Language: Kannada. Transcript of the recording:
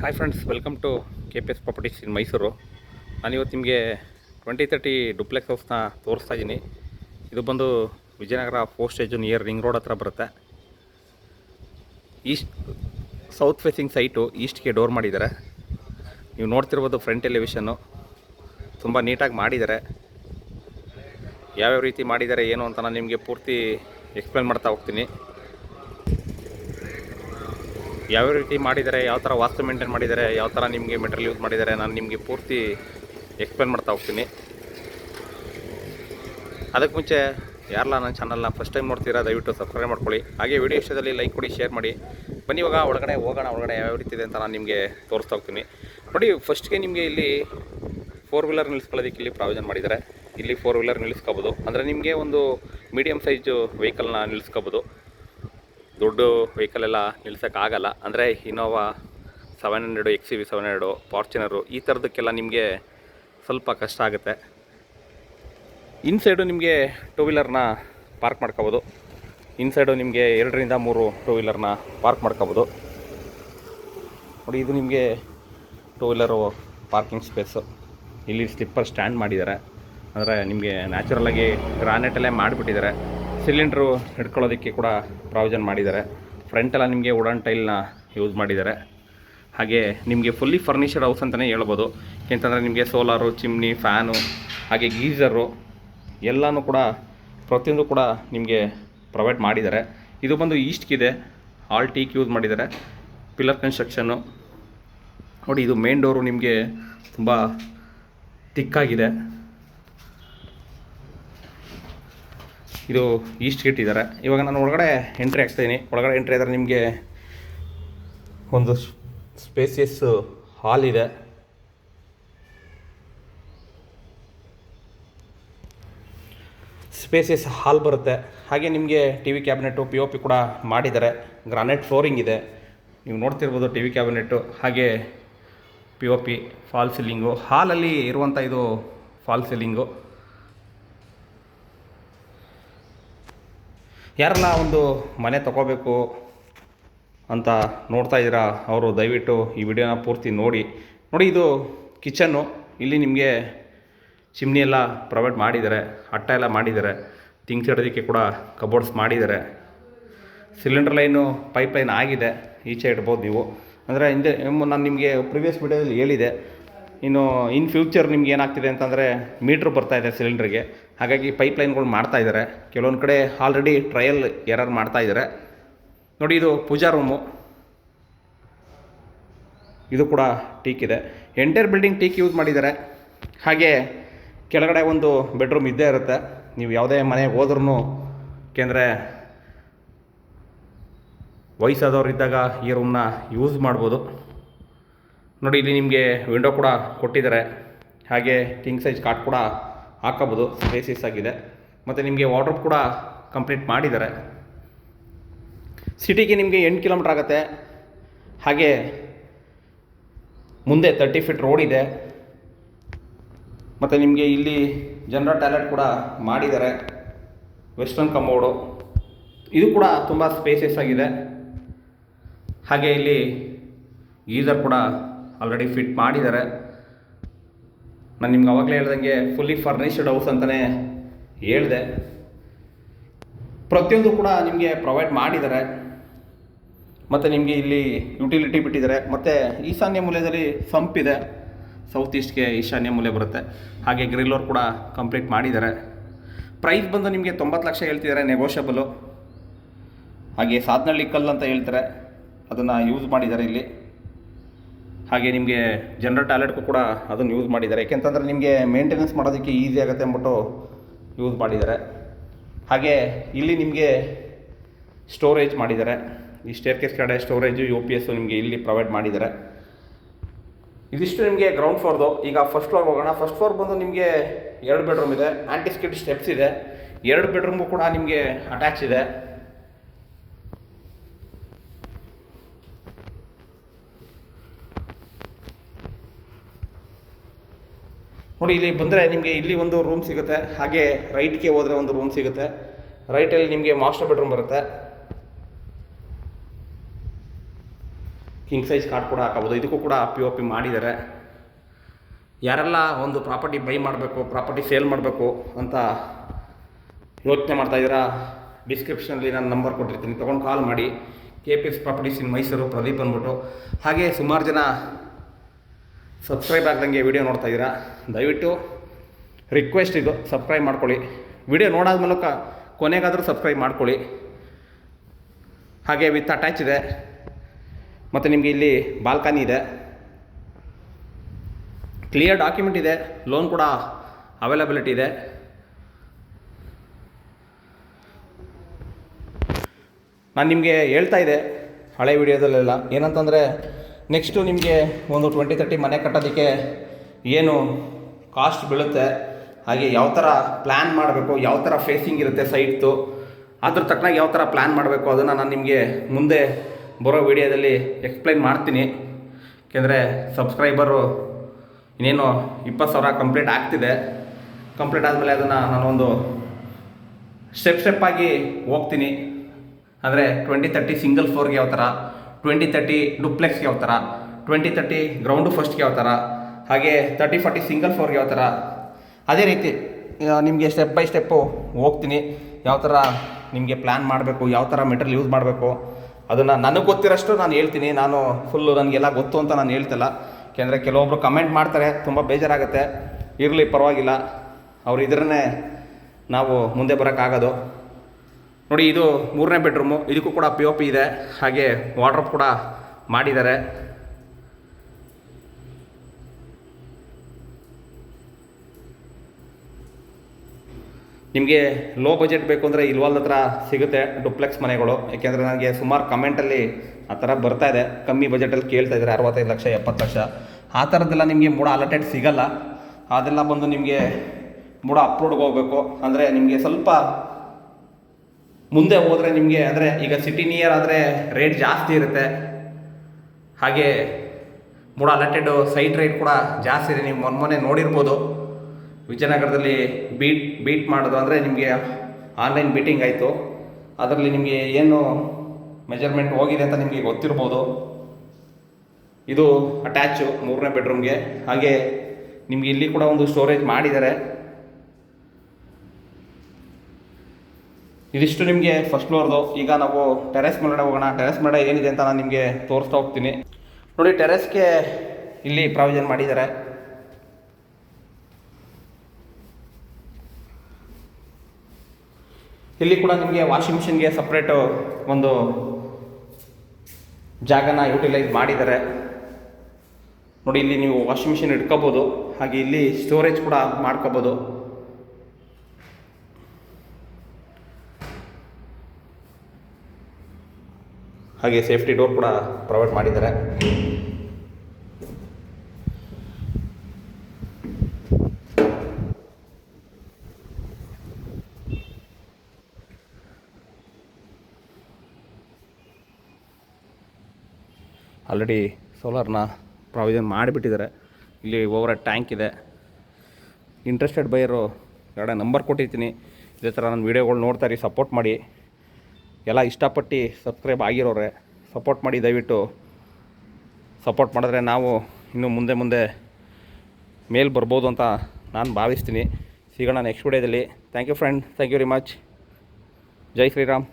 Hi friends welcome to K P S properties in Mysuru ನಾನಿವತ್ತು ನಿಮಗೆ ಟ್ವೆಂಟಿ ತರ್ಟಿ ಡುಪ್ಲೆಕ್ಸ್ ಹೌಸ್ನ ತೋರಿಸ್ತಾ ಇದ್ದೀನಿ. ಇದು ಬಂದು ವಿಜಯನಗರ ಪೋಸ್ಟೇಜ್ ಸ್ಟೇಜು ನಿಯರ್ ರಿಂಗ್ ರೋಡ್ ಹತ್ರ ಬರುತ್ತೆ. ಈಸ್ಟ್ ಸೌತ್ ಫೇಸಿಂಗ್ ಸೈಟು ಈಸ್ಟ್ಗೆ ಡೋರ್ ಮಾಡಿದ್ದಾರೆ. ನೀವು ನೋಡ್ತಿರ್ಬೋದು ಫ್ರಂಟ್ ಎಲಿವೇಶನ್ನು ತುಂಬ ನೀಟಾಗಿ ಮಾಡಿದ್ದಾರೆ. ಯಾವ್ಯಾವ ರೀತಿ ಮಾಡಿದ್ದಾರೆ, ಏನು ಅಂತ ನಾನು ನಿಮಗೆ ಪೂರ್ತಿ ಎಕ್ಸ್ಪ್ಲೇನ್ ಮಾಡ್ತಾ ಹೋಗ್ತೀನಿ. ಯಾವ ರೀತಿ ಮಾಡಿದ್ದಾರೆ ಯಾವ ಥರ ವಾಸ್ತು ಮೇಂಟೈನ್ ಮಾಡಿದ್ದಾರೆ ಯಾವ ಥರ ನಿಮಗೆ ಮೆಟೀರಿಯಲ್ ಯೂಸ್ ಮಾಡಿದ್ದಾರೆ ನಾನು ನಿಮಗೆ ಪೂರ್ತಿ ಎಕ್ಸ್ಪ್ಲೇನ್ ಮಾಡ್ತಾ ಹೋಗ್ತೀನಿ. ಅದಕ್ಕೆ ಮುಂಚೆ ಯಾರಲ್ಲ ನನ್ನ ಚಾನಲ್ನ ಫಸ್ಟ್ ಟೈಮ್ ನೋಡ್ತೀರಾ, ದಯವಿಟ್ಟು ಸಬ್ಸ್ಕ್ರೈಬ್ ಮಾಡ್ಕೊಳ್ಳಿ. ಹಾಗೆ ವಿಡಿಯೋ ಇಷ್ಟದಲ್ಲಿ ಲೈಕ್ ಕೊಡಿ, ಶೇರ್ ಮಾಡಿ. ಬನ್ನಿ ಇವಾಗ ಒಳಗಡೆ ಹೋಗೋಣ, ಒಳಗಡೆ ಯಾವ ರೀತಿ ಇದೆ ಅಂತ ನಾನು ನಿಮಗೆ ತೋರಿಸ್ತಾ ಹೋಗ್ತೀನಿ. ನೋಡಿ, ಫಸ್ಟ್ಗೆ ನಿಮಗೆ ಇಲ್ಲಿ ಫೋರ್ ವೀಲರ್ ನಿಲ್ಲಿಸ್ಕೊಳ್ಳೋದಕ್ಕೆ ಇಲ್ಲಿ ಪ್ರಾವಿಜನ್ ಮಾಡಿದ್ದಾರೆ. ಇಲ್ಲಿ ಫೋರ್ ವೀಲರ್ ನಿಲ್ಲಿಸ್ಕೋಬೋದು. ಅಂದರೆ ನಿಮಗೆ ಒಂದು ಮೀಡಿಯಮ್ ಸೈಜು ವೆಹಿಕಲ್ನ ನಿಲ್ಲಿಸ್ಕೋಬೋದು. ದೊಡ್ಡ ವೆಹಿಕಲೆಲ್ಲ ನಿಲ್ಸೋಕ್ಕಾಗಲ್ಲ. ಅಂದರೆ Innova seven hundred X V seven hundred Fortuner ಈ ಥರದಕ್ಕೆಲ್ಲ ನಿಮಗೆ ಸ್ವಲ್ಪ ಕಷ್ಟ ಆಗುತ್ತೆ. ಇನ್ಸೈಡು ನಿಮಗೆ ಟೂ ವೀಲರ್ನ ಪಾರ್ಕ್ ಮಾಡ್ಕೋಬೋದು. ಇನ್ಸೈಡು ನಿಮಗೆ ಎರಡರಿಂದ ಮೂರು ಟೂ ವೀಲರ್ನ ಪಾರ್ಕ್ ಮಾಡ್ಕೋಬೋದು. ನೋಡಿ, ಇದು ನಿಮಗೆ ಟೂ ವೀಲರು ಪಾರ್ಕಿಂಗ್ ಸ್ಪೇಸು ಇಲ್ಲಿ ಸ್ಲಿಪ್ಪರ್ ಸ್ಟ್ಯಾಂಡ್ ಮಾಡಿದ್ದಾರೆ. ಅಂದರೆ ನಿಮಗೆ ನ್ಯಾಚುರಲಾಗಿ ಗ್ರಾನೆಟಲ್ಲೇ ಮಾಡಿಬಿಟ್ಟಿದ್ದಾರೆ. ಸಿಲಿಂಡ್ರು ಹಿಡ್ಕೊಳ್ಳೋದಕ್ಕೆ ಕೂಡ ಪ್ರಾವಿಷನ್ ಮಾಡಿದ್ದಾರೆ. ಫ್ರಂಟೆಲ್ಲ ನಿಮಗೆ ವುಡನ್ ಟೈಲ್ನ ಯೂಸ್ ಮಾಡಿದ್ದಾರೆ. ಹಾಗೆ ನಿಮಗೆ ಫುಲ್ಲಿ ಫರ್ನಿಷಡ್ ಹೌಸ್ ಅಂತಲೇ ಹೇಳ್ಬೋದು. ಏಕೆಂತಂದರೆ ನಿಮಗೆ ಸೋಲಾರು ಚಿಮ್ನಿ ಫ್ಯಾನು ಹಾಗೆ ಗೀಝರು ಎಲ್ಲನೂ ಕೂಡ ಪ್ರತಿಯೊಂದು ಕೂಡ ನಿಮಗೆ ಪ್ರೊವೈಡ್ ಮಾಡಿದ್ದಾರೆ. ಇದು ಬಂದು ಈಸ್ಟ್ಗಿದೆ ಆಲ್ ಟೀಕ್ ಯೂಸ್ ಮಾಡಿದ್ದಾರೆ. ಪಿಲ್ಲರ್ ಕನ್ಸ್ಟ್ರಕ್ಷನ್ನು ನೋಡಿ, ಇದು ಮೇನ್ ಡೋರು ನಿಮಗೆ ತುಂಬ ತಿಕ್ಕಾಗಿದೆ ಇದು ಈಸ್ಟ್ ಗೇಟ್ ಇದ್ದಾರೆ ಇವಾಗ ನಾನು ಒಳಗಡೆ ಎಂಟ್ರಿ ಆಗ್ತಾಯಿದ್ದೀನಿ ಒಳಗಡೆ ಎಂಟ್ರಿ ಆದರೆ ನಿಮಗೆ ಒಂದು ಸ್ಪೇಸಿಯಸ್ ಹಾಲ್ ಇದೆ. ಸ್ಪೇಸಿಯಸ್ ಹಾಲ್ ಬರುತ್ತೆ. ಹಾಗೆ ನಿಮಗೆ T V cabinet P O P ಕೂಡ ಮಾಡಿದ್ದಾರೆ. ಗ್ರಾನೈಟ್ ಫ್ಲೋರಿಂಗ್ ಇದೆ. ನೀವು ನೋಡ್ತಿರ್ಬೋದು ಟಿ ವಿ ಕ್ಯಾಬಿನೆಟ್ಟು ಹಾಗೆ P O P false ceiling ಹಾಲಲ್ಲಿ ಇರುವಂಥ ಇದು ಫಾಲ್ ಸೀಲಿಂಗು ಯಾರೆಲ್ಲ ಒಂದು ಮನೆ ತಗೋಬೇಕು ಅಂತ ನೋಡ್ತಾ ಇದ್ದೀರಾ, ಅವರು ದಯವಿಟ್ಟು ಈ ವಿಡಿಯೋನ ಪೂರ್ತಿ ನೋಡಿ. ನೋಡಿ, ಇದು ಕಿಚನ್ನು. ಇಲ್ಲಿ ನಿಮಗೆ ಚಿಮ್ನಿ ಎಲ್ಲ ಪ್ರೊವೈಡ್ ಮಾಡಿದ್ದಾರೆ, ಅಟ್ಟ ಎಲ್ಲ ಮಾಡಿದ್ದಾರೆ. ತಿಂಗ್ಸ್ ಇಡೋದಕ್ಕೆ ಕೂಡ ಕಬೋರ್ಡ್ಸ್ ಮಾಡಿದ್ದಾರೆ. ಸಿಲಿಂಡರ್ ಲೈನು ಪೈಪ್ ಲೈನ್ ಆಗಿದೆ. ಈಚೆ ಇಡ್ಬೋದು ನೀವು. ಅಂದರೆ ಹಿಂದೆ ನಾನು ನಿಮಗೆ ಪ್ರಿವಿಯಸ್ ವಿಡಿಯೋದಲ್ಲಿ ಹೇಳಿದೆ. ಇನ್ನು ಇನ್ ಫ್ಯೂಚರ್ ನಿಮ್ಗೆ ಏನಾಗ್ತಿದೆ ಅಂತಂದರೆ ಮೀಟ್ರ್ ಬರ್ತಾ ಇದೆ ಸಿಲಿಂಡ್ರಿಗೆ ಹಾಗಾಗಿ ಪೈಪ್ ಲೈನ್ಗಳು ಮಾಡ್ತಾ ಇದ್ದಾರೆ ಕೆಲವೊಂದು ಕಡೆ ಆಲ್ರೆಡಿ ಟ್ರಯಲ್ ಎರರ್ ಮಾಡ್ತಾ ಇದ್ದಾರೆ ನೋಡಿ ಇದು ಪೂಜಾ ರೂಮು ಇದು ಕೂಡ ಟೀಕ್ ಇದೆ. ಎಂಟೈರ್ ಬಿಲ್ಡಿಂಗ್ ಟೀಕ್ ಯೂಸ್ ಮಾಡಿದ್ದಾರೆ ಹಾಗೆ ಕೆಳಗಡೆ ಒಂದು ಬೆಡ್ರೂಮ್ ಇದ್ದೇ ಇರುತ್ತೆ. ನೀವು ಯಾವುದೇ ಮನೆಗೆ ಹೋದ್ರೂ ಏಕೆಂದರೆ ವಯಸ್ಸಾದವ್ರು ಇದ್ದಾಗ ಈ ರೂಮ್ನ ಯೂಸ್ ಮಾಡ್ಬೋದು. ನೋಡಿ, ಇಲ್ಲಿ ನಿಮಗೆ ವಿಂಡೋ ಕೂಡ ಕೊಟ್ಟಿದ್ದಾರೆ. ಹಾಗೆ ಕಿಂಗ್ ಸೈಜ್ ಕಾಟ್ ಕೂಡ ಹಾಕೋಬೋದು ಸ್ಪೇಸಿಸ್ ಆಗಿದೆ. ಮತ್ತು ನಿಮಗೆ ವಾರ್ಡ್ರೋಬ್ ಕೂಡ ಕಂಪ್ಲೀಟ್ ಮಾಡಿದ್ದಾರೆ. ಸಿಟಿಗೆ ನಿಮಗೆ ಎಂಟು ಕಿಲೋಮೀಟ್ರ್ ಆಗುತ್ತೆ. ಹಾಗೆ ಮುಂದೆ ತರ್ಟಿ ಫೀಟ್ ರೋಡ್ ಇದೆ. ಮತ್ತು ನಿಮಗೆ ಇಲ್ಲಿ ಜನರಲ್ ಟಾಯ್ಲೆಟ್ ಕೂಡ ಮಾಡಿದ್ದಾರೆ. ವೆಸ್ಟರ್ನ್ ಕಮೋಡು ಇದು ಕೂಡ ತುಂಬ ಸ್ಪೇಸಿಯಸ್ ಆಗಿದೆ. ಹಾಗೆ ಇಲ್ಲಿ ಗೀಸರ್ ಕೂಡ ಆಲ್ರೆಡಿ ಫಿಟ್ ಮಾಡಿದ್ದಾರೆ. ನಾನು ನಿಮ್ಗೆ ಅವಾಗಲೇ ಹೇಳ್ದಂಗೆ ಫುಲ್ಲಿ ಫರ್ನಿಷ್ಡ್ ಹೌಸ್ ಅಂತಲೇ ಹೇಳಿದೆ. ಪ್ರತಿಯೊಂದು ಕೂಡ ನಿಮಗೆ ಪ್ರೊವೈಡ್ ಮಾಡಿದ್ದಾರೆ. ಮತ್ತು ನಿಮಗೆ ಇಲ್ಲಿ ಯುಟಿಲಿಟಿ ಬಿಟ್ಟಿದ್ದಾರೆ. ಮತ್ತು ಈಶಾನ್ಯ ಮೂಲೆಯಲ್ಲಿ ಸಂಪ್ ಇದೆ. ಸೌತ್ ಈಸ್ಟ್ಗೆ ಈಶಾನ್ಯ ಮೂಲೆ ಬರುತ್ತೆ. ಹಾಗೆ ಗ್ರಿಲ್ಲೋರ್ ಕೂಡ ಕಂಪ್ಲೀಟ್ ಮಾಡಿದ್ದಾರೆ. ಪ್ರೈಸ್ ಬಂದು ನಿಮಗೆ ತೊಂಬತ್ತು ಲಕ್ಷ ಹೇಳ್ತಿದ್ದಾರೆ ನೆಗೋಷಿಯಬಲು ಹಾಗೆ ಸಾಧನಳ್ಳಿ ಕಲ್ಲು ಅಂತ ಹೇಳ್ತಾರೆ. ಅದನ್ನು ಯೂಸ್ ಮಾಡಿದ್ದಾರೆ ಇಲ್ಲಿ. ಹಾಗೆ ನಿಮಗೆ ಜನರಲ್ ಟ್ಯಾಲೆಟ್ಗೂ ಕೂಡ ಅದನ್ನು ಯೂಸ್ ಮಾಡಿದ್ದಾರೆ. ಯಾಕೆಂತಂದರೆ ನಿಮಗೆ ಮೇಂಟೆನೆನ್ಸ್ ಮಾಡೋದಕ್ಕೆ ಈಸಿ ಆಗುತ್ತೆ ಅಂದ್ಬಿಟ್ಟು ಯೂಸ್ ಮಾಡಿದ್ದಾರೆ. ಹಾಗೆ ಇಲ್ಲಿ ನಿಮಗೆ ಸ್ಟೋರೇಜ್ ಮಾಡಿದ್ದಾರೆ. ಈ ಸ್ಟೇರ್ ಕೇಸ್ ಕಡೆ ಸ್ಟೋರೇಜು ಯು ಪಿ ಎಸ್ಸು ನಿಮಗೆ ಇಲ್ಲಿ ಪ್ರೊವೈಡ್ ಮಾಡಿದ್ದಾರೆ. ಇದಿಷ್ಟು ನಿಮಗೆ ಗ್ರೌಂಡ್ ಫ್ಲೋರ್ದು ಈಗ ಫಸ್ಟ್ ಫ್ಲೋರ್ ಹೋಗೋಣ. ಫಸ್ಟ್ ಫ್ಲೋರ್ ಬಂದು ನಿಮಗೆ ಎರಡು ಬೆಡ್ರೂಮ್ ಇದೆ. ಆ್ಯಂಟಿಸ್ಕಿಡ್ ಸ್ಟೆಪ್ಸ್ ಇದೆ. ಎರಡು ಬೆಡ್ರೂಮು ಕೂಡ ನಿಮಗೆ ಅಟ್ಯಾಚ್ ಇದೆ. ನೋಡಿ, ಇಲ್ಲಿ ಬಂದರೆ ನಿಮಗೆ ಇಲ್ಲಿ ಒಂದು ರೂಮ್ ಸಿಗುತ್ತೆ. ಹಾಗೆ ರೈಟ್ಗೆ ಹೋದರೆ ಒಂದು ರೂಮ್ ಸಿಗುತ್ತೆ. ರೈಟಲ್ಲಿ ನಿಮಗೆ ಮಾಸ್ಟರ್ ಬೆಡ್ರೂಮ್ ಬರುತ್ತೆ. ಕಿಂಗ್ ಸೈಜ್ ಕಾರ್ಡ್ ಕೂಡ ಹಾಕಬೋದು ಇದಕ್ಕೂ ಕೂಡ ಪಿ ಒ ಪಿ ಮಾಡಿದ್ದಾರೆ. ಯಾರೆಲ್ಲ ಒಂದು ಪ್ರಾಪರ್ಟಿ ಬೈ ಮಾಡಬೇಕು ಪ್ರಾಪರ್ಟಿ ಸೇಲ್ ಮಾಡಬೇಕು ಅಂತ ಯೋಚನೆ ಮಾಡ್ತಾ ಇದ್ದೀರಾ ಡಿಸ್ಕ್ರಿಪ್ಷನಲ್ಲಿ ನಾನು ನಂಬರ್ ಕೊಟ್ಟಿರ್ತೀನಿ. ತೊಗೊಂಡು ಕಾಲ್ ಮಾಡಿ. K P S properties in Mysuru Pradeep ಅಂದ್ಬಿಟ್ಟು. ಹಾಗೆ ಸುಮಾರು ಜನ ಸಬ್ಸ್ಕ್ರೈಬ್ ಆಗ್ದಂಗೆ ವಿಡಿಯೋ ನೋಡ್ತಾ ಇದ್ದೀರಾ? ದಯವಿಟ್ಟು ರಿಕ್ವೆಸ್ಟ್ ಇದು ಸಬ್ಸ್ಕ್ರೈಬ್ ಮಾಡ್ಕೊಳ್ಳಿ. ವಿಡಿಯೋ ನೋಡಾದ ಮೂಲಕ ಕೊನೆಗಾದರೂ ಸಬ್ಸ್ಕ್ರೈಬ್ ಮಾಡ್ಕೊಳ್ಳಿ. ಹಾಗೆ ವಿತ್ ಅಟ್ಯಾಚ್ ಇದೆ. ಮತ್ತು ನಿಮಗೆ ಇಲ್ಲಿ ಬಾಲ್ಕನಿ ಇದೆ. ಕ್ಲಿಯರ್ ಡಾಕ್ಯುಮೆಂಟ್ ಇದೆ. ಲೋನ್ ಕೂಡ ಅವೈಲಬಿಲಿಟಿ ಇದೆ. ನಾನು ನಿಮಗೆ ಹೇಳ್ತಾ ಇದ್ದೆ ಹಳೆ ವಿಡಿಯೋದಲ್ಲೆಲ್ಲ ಏನಂತಂದರೆ ನೆಕ್ಸ್ಟು ನಿಮಗೆ ಒಂದು ಟ್ವೆಂಟಿ ತರ್ಟಿ ಮನೆ ಕಟ್ಟೋದಕ್ಕೆ ಏನು ಕಾಸ್ಟ್ ಬೀಳುತ್ತೆ, ಹಾಗೆ ಯಾವ ಥರ ಪ್ಲ್ಯಾನ್ ಮಾಡಬೇಕು, ಯಾವ ಥರ ಫೇಸಿಂಗ್ ಇರುತ್ತೆ ಸೈಟ್ದು ಅದ್ರ ತಕ್ಕನಾಗಿ ಯಾವ ಥರ ಪ್ಲ್ಯಾನ್ ಮಾಡಬೇಕು ಅದನ್ನು ನಾನು ನಿಮಗೆ ಮುಂದೆ ಬರೋ ವಿಡಿಯೋದಲ್ಲಿ ಎಕ್ಸ್ಪ್ಲೈನ್ ಮಾಡ್ತೀನಿ. ಏಕೆಂದರೆ ಸಬ್ಸ್ಕ್ರೈಬರು ಇನ್ನೇನು ಇಪ್ಪತ್ತು ಸಾವಿರ ಕಂಪ್ಲೀಟ್ ಆಗ್ತಿದೆ. ಕಂಪ್ಲೀಟ್ ಆದಮೇಲೆ ಅದನ್ನು ನಾನೊಂದು ಸ್ಟೆಪ್ ಸ್ಟೆಪ್ ಆಗಿ ಹೋಗ್ತೀನಿ. ಅಂದರೆ ಟ್ವೆಂಟಿ ತರ್ಟಿ ಸಿಂಗಲ್ ಫ್ಲೋರ್ಗೆ ಯಾವ ಥರ ಟ್ವೆಂಟಿ ತರ್ಟಿ ಡುಪ್ಲೆಕ್ಸ್ಗೆ ಯಾವ ಥರ ಟ್ವೆಂಟಿ ತರ್ಟಿ ಗ್ರೌಂಡು ಫಸ್ಟ್ಗೆ ಯಾವ ಥರ ಹಾಗೆ ತರ್ಟಿ ಫಾರ್ಟಿ ಸಿಂಗಲ್ ಫ್ಲೋರ್ಗೆ ಯಾವ ಥರ ಅದೇ ರೀತಿ ನಿಮಗೆ ಸ್ಟೆಪ್ ಬೈ ಸ್ಟೆಪ್ಪು ಹೋಗ್ತೀನಿ. ಯಾವ ಥರ ನಿಮಗೆ ಪ್ಲ್ಯಾನ್ ಮಾಡಬೇಕು ಯಾವ ಥರ ಮೆಟೀರಿಯಲ್ ಯೂಸ್ ಮಾಡಬೇಕು, ಅದನ್ನು ನನಗೆ ಗೊತ್ತಿರೋಷ್ಟು ನಾನು ಹೇಳ್ತೀನಿ. ನಾನು ಫುಲ್ಲು ನನಗೆಲ್ಲ ಗೊತ್ತು ಅಂತ ನಾನು ಹೇಳ್ತಿಲ್ಲ. ಯಾಕೆಂದರೆ ಕೆಲವೊಬ್ಬರು ಕಮೆಂಟ್ ಮಾಡ್ತಾರೆ, ತುಂಬ ಬೇಜಾರಾಗುತ್ತೆ. ಇರಲಿ ಪರವಾಗಿಲ್ಲ. ಅವ್ರು ಇದ್ರನ್ನೇ ನಾವು ಮುಂದೆ ಬರೋಕ್ಕಾಗೋದು ನೋಡಿ, ಇದು ಮೂರನೇ ಬೆಡ್ರೂಮು ಇದಕ್ಕೂ ಕೂಡ ಪಿ ಒ ಪಿ ಇದೆ. ಹಾಗೆ ವಾರ್ಡ್ರೋಬ್ ಕೂಡ ಮಾಡಿದ್ದಾರೆ. ನಿಮಗೆ ಲೋ ಬಜೆಟ್ ಬೇಕು ಅಂದರೆ ಇಲ್ವಾಲ್ ಹತ್ರ ಸಿಗುತ್ತೆ ಡುಪ್ಲೆಕ್ಸ್ ಮನೆಗಳು. ಯಾಕೆಂದರೆ ನನಗೆ ಸುಮಾರು ಕಮೆಂಟಲ್ಲಿ ಆ ಥರ ಬರ್ತಾ ಇದೆ. ಕಮ್ಮಿ ಬಜೆಟಲ್ಲಿ ಕೇಳ್ತಾ ಇದ್ದಾರೆ. ಅರವತ್ತೈದು ಲಕ್ಷ, ಎಪ್ಪತ್ತು ಲಕ್ಷ. ಆ ಥರದ್ದೆಲ್ಲ ನಿಮಗೆ ಮೂಡ ಅಲಟೆಡ್ ಸಿಗಲ್ಲ. ಅದೆಲ್ಲ ಬಂದು ನಿಮಗೆ ಮೂಡ ಅಪ್ಲೋಡ್ಗೆ ಹೋಗಬೇಕು. ಅಂದರೆ ನಿಮಗೆ ಸ್ವಲ್ಪ ಮುಂದೆ ಹೋದರೆ ನಿಮಗೆ ಅಂದರೆ ಈಗ ಸಿಟಿ ನಿಯರ್ ಆದರೆ ರೇಟ್ ಜಾಸ್ತಿ ಇರುತ್ತೆ. ಹಾಗೆ ಮೂಡ ಅಲಟೆಡ್ ಸೈಟ್ ರೇಟ್ ಕೂಡ ಜಾಸ್ತಿ ಇದೆ. ನೀವು ಮೊನ್ನೆ ಮೊನ್ನೆ ನೋಡಿರ್ಬೋದು. ವಿಜಯನಗರದಲ್ಲಿ ಬೀಟ್ ಬೀಟ್ ಮಾಡೋದು ಅಂದರೆ ನಿಮಗೆ ಆನ್ಲೈನ್ ಬೀಟಿಂಗ್ ಆಯಿತು. ಅದರಲ್ಲಿ ನಿಮಗೆ ಏನು ಮೆಜರ್ಮೆಂಟ್ ಹೋಗಿದೆ ಅಂತ ನಿಮಗೆ ಗೊತ್ತಿರ್ಬೋದು. ಇದು ಅಟ್ಯಾಚು ಮೂರನೇ ಬೆಡ್ರೂಮ್ಗೆ ಹಾಗೆ ನಿಮಗೆ ಇಲ್ಲಿ ಕೂಡ ಒಂದು ಸ್ಟೋರೇಜ್ ಮಾಡಿದ್ದಾರೆ. ಇದಿಷ್ಟು ನಿಮಗೆ ಫಸ್ಟ್ ಫ್ಲೋರ್ದು ಈಗ ನಾವು ಟೆರೆಸ್ ಮೇಲ್ಗಡೆ ಹೋಗೋಣ. ಟೆರೆಸ್ ಮೇಲ್ಗಡೆ ಏನಿದೆ ಅಂತ ನಾನು ನಿಮಗೆ ತೋರಿಸ್ತಾ ಹೋಗ್ತೀನಿ. ನೋಡಿ ಟೆರೆಸ್ಗೆ ಇಲ್ಲಿ ಪ್ರಾವಿಷನ್ ಮಾಡಿದ್ದಾರೆ. ಇಲ್ಲಿ ಕೂಡ ನಿಮಗೆ ವಾಷಿಂಗ್ ಮಿಷಿನ್ಗೆ ಸಪ್ರೇಟು ಒಂದು ಜಾಗನ ಯೂಟಿಲೈಸ್ ಮಾಡಿದ್ದಾರೆ. ನೋಡಿ, ಇಲ್ಲಿ ನೀವು ವಾಷಿಂಗ್ ಮಿಷಿನ್ ಇಟ್ಕೋಬೋದು. ಹಾಗೆ ಇಲ್ಲಿ ಸ್ಟೋರೇಜ್ ಕೂಡ ಮಾಡ್ಕೋಬೋದು. ಹಾಗೆ ಸೇಫ್ಟಿ ಡೋರ್ ಕೂಡ ಪ್ರೊವೈಡ್ ಮಾಡಿದ್ದಾರೆ. ಆಲ್ರೆಡಿ ಸೋಲಾರ್ನ ಪ್ರಾವಿಷನ್ ಮಾಡಿಬಿಟ್ಟಿದ್ದಾರೆ. ಇಲ್ಲಿ ಓವರ ಟ್ಯಾಂಕ್ ಇದೆ. ಇಂಟ್ರೆಸ್ಟೆಡ್ ಬೈಯರು ಎರಡೇ ನಂಬರ್ ಕೊಟ್ಟಿರ್ತೀನಿ. ಇದೇ ಥರ ನನ್ನ ವೀಡಿಯೋಗಳು ನೋಡ್ತಾರೆ ಸಪೋರ್ಟ್ ಮಾಡಿ. ಎಲ್ಲ ಇಷ್ಟಪಟ್ಟು ಸಬ್ಸ್ಕ್ರೈಬ್ ಆಗಿರೋರೆ ಸಪೋರ್ಟ್ ಮಾಡಿ ದಯವಿಟ್ಟು. ಸಪೋರ್ಟ್ ಮಾಡಿದ್ರೆ ನಾವು ಇನ್ನು ಮುಂದೆ ಮುಂದೆ ಮೇಲ್ ಬರ್ಬೋದು ಅಂತ ನಾನು ಭಾವಿಸ್ತೀನಿ. ಸಿಗೋಣ ನೆಕ್ಸ್ಟ್ ವಿಡಿಯೋದಲ್ಲಿ thank you friend thank you very much Jai Shriram.